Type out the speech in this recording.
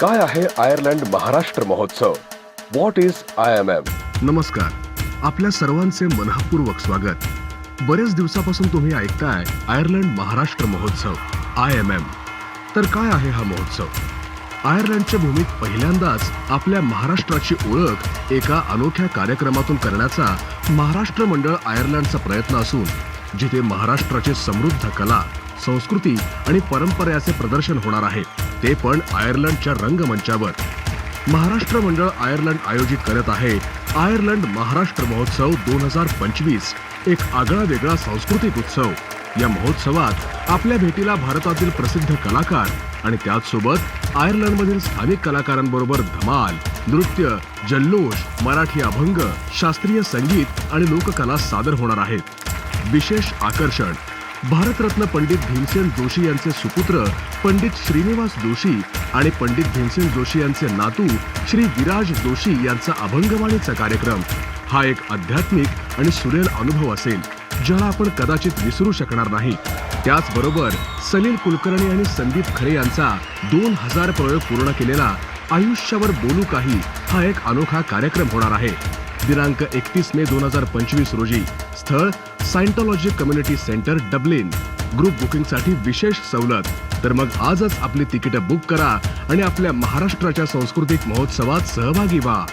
काय आहे आयर्लंड महाराष्ट्र महोत्सव? What is I M M नमस्कार. आपल्या सर्वांचे मनःपूर्वक स्वागत. बरेच दिवसापासून तुम्ही ऐकताय आयर्लंड महाराष्ट्र महोत्सव आय एम एम तर काय आहे हा महोत्सव? आयर्लंडच्या भूमीत पहिल्यांदाच आपल्या महाराष्ट्राची ओळख एका अनोख्या कार्यक्रमातून करण्याचा महाराष्ट्र मंडळ आयर्लंडचा प्रयत्न असून जिथे महाराष्ट्राची समृद्ध कला संस्कृती आणि परंपरेचे प्रदर्शन होणार आहे. ते पण आयर्लंडच्या रंगमंचावर. महाराष्ट्र मंडळ आयर्लंड आयोजित करत आहे आयर्लंड महाराष्ट्र महोत्सव दोन हजार पंचवीस एक आगळा वेगळा सांस्कृतिक उत्सव. या महोत्सवात आपल्या भेटीला भारतातील प्रसिद्ध कलाकार आणि त्याचसोबत आयर्लंडमधील स्थानिक कलाकारांबरोबर धमाल नृत्य जल्लोष मराठी अभंग शास्त्रीय संगीत आणि लोककला सादर होणार आहेत. विशेष आकर्षण भारतरत्न पंडित भीमसेन जोशी यांचे सुपुत्र पंडित श्रीनिवास जोशी आणि पंडित भीमसेन जोशी यांचे नातू श्री विराज जोशी यांचा अभंगवाणीचा कार्यक्रम. हा एक आध्यात्मिक आणि सुरेल अनुभव असेल ज्याला आपण कदाचित विसरू शकणार नाही. त्याचबरोबर सलील कुलकर्णी आणि संदीप खरे यांचा दोन हजार प्रयोग पूर्ण केलेला आयुष्यावर बोलू काही हा एक अनोखा कार्यक्रम होणार आहे. दिनांक एकतीस मे दोन हजार पंचवीस रोजी स्थळ Scientology community centre Dublin group बुकिंगसाठी विशेष सवलत. तर मग आजच आपली तिकीटं बुक करा आणि आपल्या महाराष्ट्राच्या सांस्कृतिक महोत्सवात सहभागी व्हा.